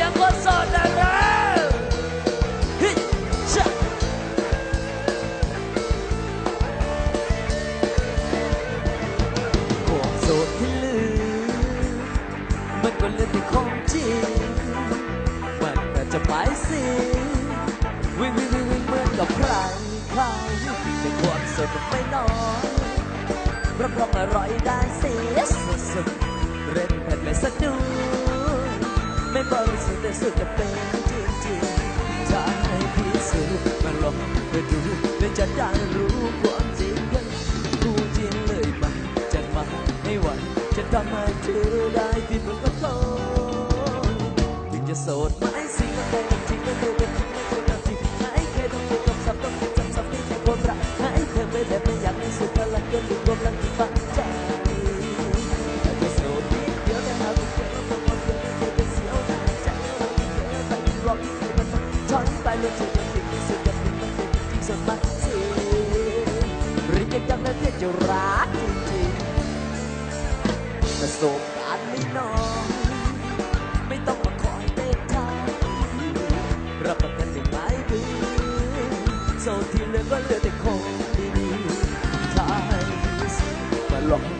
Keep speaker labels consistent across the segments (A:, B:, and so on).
A: yang kosong dangan Cuộc rộn thế lư Mình còn lên thì không chỉ Mình đã chậm mãi xì Wing wing wing wing เหมือนกับใครใครแต่ความสดมันไม่น้อยรับรองอร่อยได้เสียสุดๆเร่งแผ่นเลยสักดู บริสุดจะเป็นจริงจริงจะให้พิสูจน์มาลองไปดูเดี๋ยวจะได้รู้ความจริงกันกูจริงเลยมาจะมาให้ไหวจะทำให้เธอได้ที่มือนก็ต้องถึงจะโสดไหมสิ่งก็เป็นจริงก็เป็น จะติดที่สุดจะติดมันเป็นจริงสดมากสิหรือยังจำได้เพียงจะรักจริงๆประสบการณ์ไม่น้อยไม่ต้องมาคอยเต้นทางรับประกันได้ไหมพี่โซที่เหลือก็เหลือแต่คนดีๆถ้าให้สิมาลอง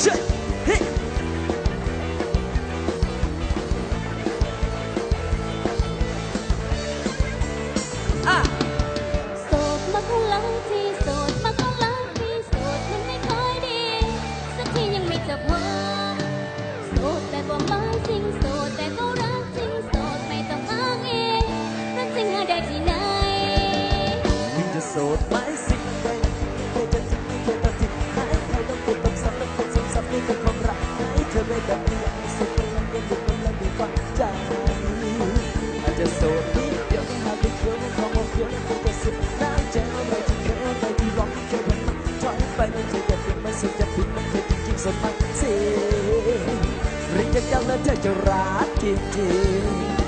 A: โสดมา
B: ของหลังที่โสดมาของหลังที่โสดมันไม่ค่อยดี สักทียังไม่จะพอโสดแต่บ่หมายสิ่งโสดแต่ก็รักจริงโสดไม่ต้องอ้างเองรักจริงหาได้ที่ไหน
A: ถึงจะโสด อย่าเป็นไม่สุดอย่าผิดมันเคยจริงๆสดมากสิหรือจะจำแล้วเธอจะรักจริงๆ